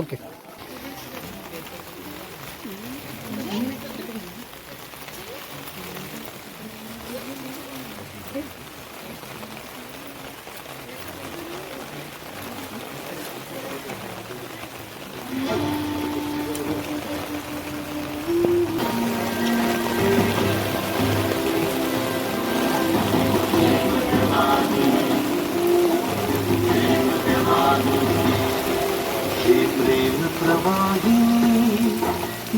okay प्रेम प्रवाही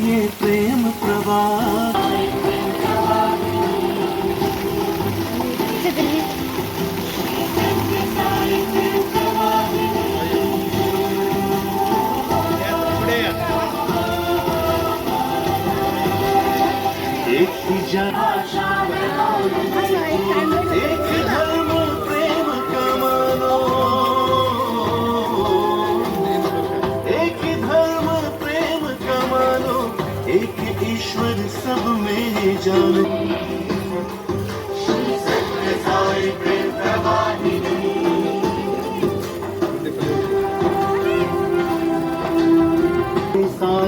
ये प्रेम प्रवाह ईश्वर सब में जानो सत्य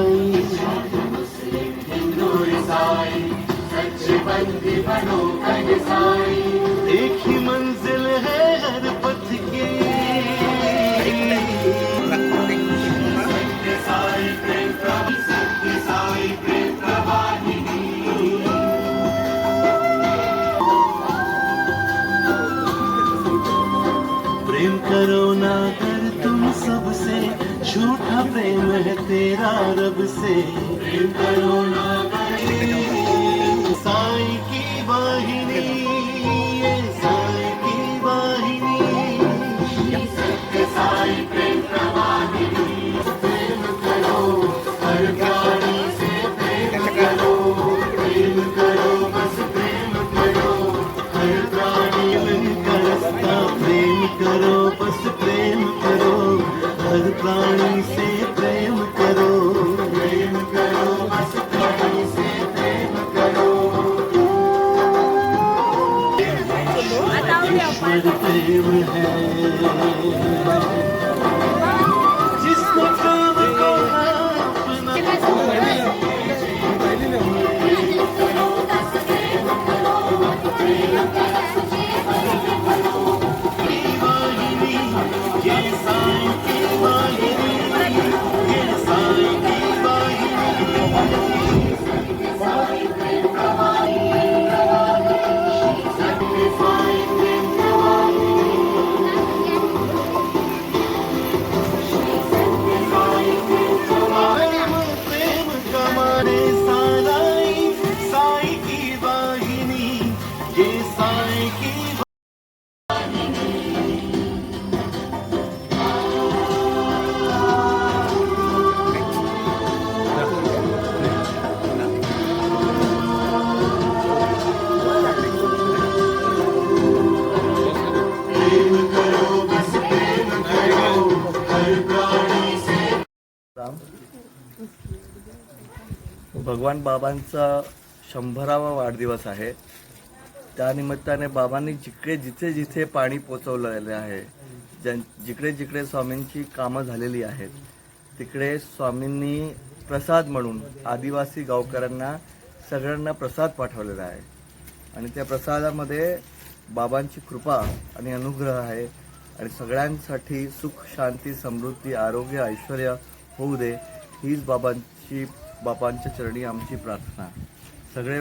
प्रेम करो ना कर तुम सबसे झूठा प्रेम है तेरा रब से। प्रेम करो ना कर। भगवान बाबांचा शंभरावा वाढदिवस आहे. त्यानिमित्ताने बाबांनी जिकडे जिथे जिथे पाणी पोचवलेले आहे ज्यां जिकडे जिकडे स्वामींची कामं झालेली आहेत तिकडे स्वामींनी प्रसाद म्हणून आदिवासी गावकऱ्यांना सगळ्यांना प्रसाद पाठवलेला आहे. आणि त्या प्रसादामध्ये बाबांची कृपा आणि अनुग्रह आहे आणि सगळ्यांसाठी सुख शांती समृद्धी आरोग्य ऐश्वर होऊ दे हीच बाबांची बाबांच्या चरणी आमची प्रार्थना. सगळे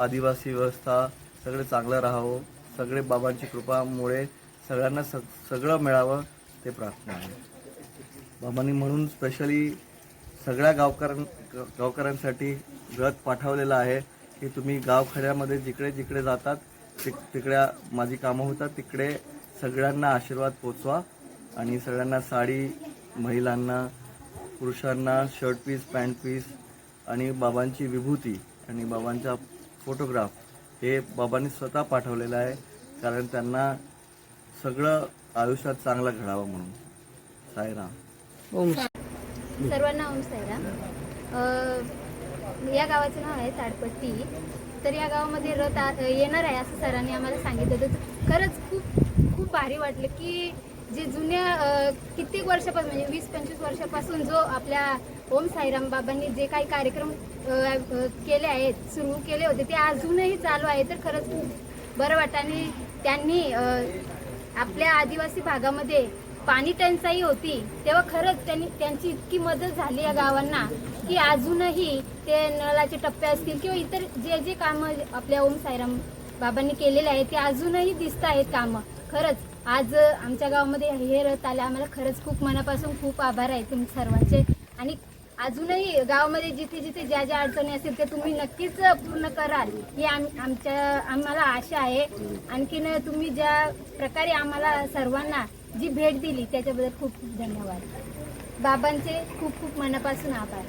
आदिवासी व्यवस्था सगळे चांगलं राहावं सगळे बाबांची कृपामुळे सगळ्यांना सग सगळं मिळावं ते प्रार्थना आहे. बाबांनी म्हणून स्पेशली सगळ्या गावकऱ्यां गावकऱ्यांसाठी व्रत पाठवलेलं आहे की तुम्ही गावखेड्यामध्ये जिकडे जिकडे जातात तिक तिकड्या माझी कामं होतात तिकडे सगळ्यांना आशीर्वाद पोचवा आणि सगळ्यांना साडी महिलांना पुरुषांना शर्ट पीस पॅन्ट पीस आणि बाबांची विभूती आणि बाबांचा फोटोग्राफ हे बाबांनी स्वतः पाठवलेलं आहे. कारण त्यांना सगळं आयुष्यात चांगलं घडावं म्हणून. साईराम. ओम. सर्वांना ओम साईराम. अ, या गावाचं नाव आहे ताडपट्टी. तर या गावामध्ये रथ येणार आहे असं सरांनी आम्हाला सांगितलं होतं. खरंच खूप खूप भारी वाटलं की जे जुन्या कित्येक वर्षापासून म्हणजे वीस पंचवीस वर्षापासून जो आपल्या ओम साईराम बाबांनी जे काही कार्यक्रम केले आहेत सुरू केले होते ते अजूनही चालू आहे तर खरंच खूप बरं वाटतं. आणि त्यांनी आपल्या आदिवासी भागामध्ये पाणी टंचाई होती तेव्हा खरंच त्यांनी त्यांची इतकी मदत झाली या गावांना की अजूनही ते नळाचे टप्पे असतील किंवा इतर जे जे कामं आपल्या ओम साईराम बाबांनी केलेले आहेत ते अजूनही दिसत आहेत कामं. खरंच आज आमच्या गावामध्ये हे रथ आले. आम्हाला खरंच खूप मनापासून खूप आभार आहे तुम्ही सर्वांचे. आणि अजूनही गावामध्ये जिथे जिथे ज्या ज्या अडचणी असतील ते तुम्ही नक्कीच पूर्ण कराल ही आम आमच्या आम्हाला आशा आहे. आणखीन तुम्ही ज्या प्रकारे आम्हाला सर्वांना जी भेट दिली त्याच्याबद्दल खूप खूप धन्यवाद. बाबांचे खूप खूप मनापासून आभार.